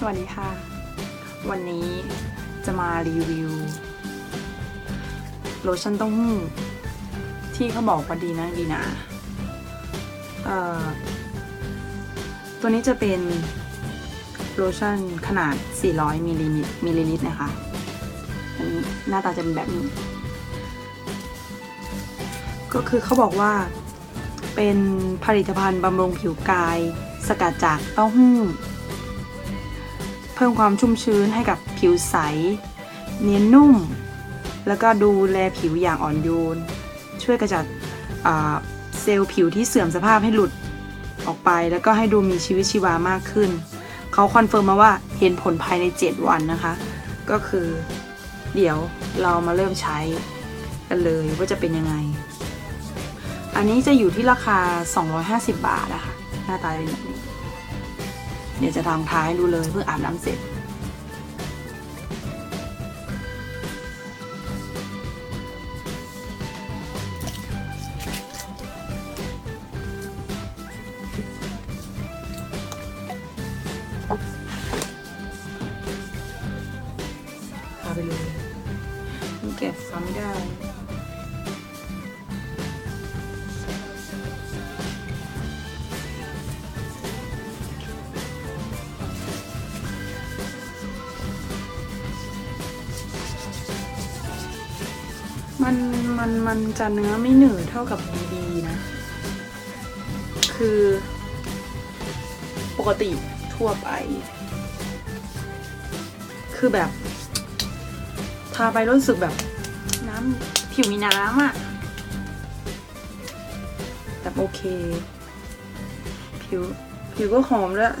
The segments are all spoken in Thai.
สวัสดีค่ะ วันนี้จะมารีวิวโลชั่นเต้าหู้ที่เขาบอกว่าดีนะดีนะเอ่อตัวนี้จะเป็นโลชั่นขนาด 400 มิลลิลิตรมิลลิลิตรนะคะอันนี้หน้าตาจะเป็นแบบนี้ ก็คือเขาบอกว่าเป็นผลิตภัณฑ์บำรุงผิวกาย สกัดจากเต้าหู้ เพิ่มความชุ่มชื้นให้กับผิวใส เนียนนุ่ม แล้วก็ดูแลผิวอย่างอ่อนโยน ช่วยกระจัดเซลล์ผิวที่เสื่อมสภาพให้หลุดออกไป แล้วก็ให้ดูมีชีวิตชีวามากขึ้น เขาคอนเฟิร์มมาว่าเห็นผลภายใน 7 วันนะคะ ก็คือเดี๋ยวเรามาเริ่มใช้กันเลยว่าจะเป็นยังไง อันนี้จะอยู่ที่ราคา 250 บาทนะคะ หน้าตาเป็นแบบนี้ เดี๋ยวจะทำท้ายดูเลยเพิ่งอาบน้ำเสร็จพาไปเลยมันเก็บซ้ำไม่ได้ มันมันมันจะเนื้อไม่หนืดเท่ากับบีบีนะ คือปกติทั่วไป คือแบบ ทาไปรู้สึกแบบน้ำผิวมีน้ำอะแต่โอเค ผิวผิวก็หอมด้ว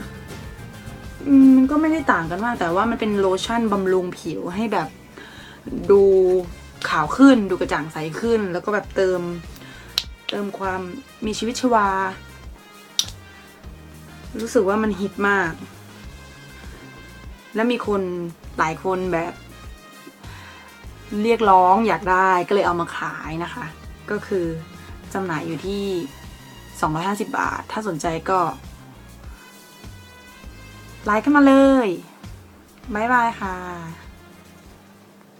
มันก็ไม่ได้ต่างกันมาก แต่ว่ามันเป็นโลชั่นบำรุงผิวให้แบบดู ขาวขึ้น ดูกระจ่างใสขึ้น แล้วก็แบบเติม เติมความมีชีวิตชีวา รู้สึกว่ามันฮิตมาก แล้วมีคนหลายคนแบบ เรียกร้องอยากได้ก็เลยเอามาขายนะคะ ก็คือจำหน่ายอยู่ที่ 250 บาท ถ้าสนใจก็ไลค์กันมาเลย บ๊ายบายค่ะ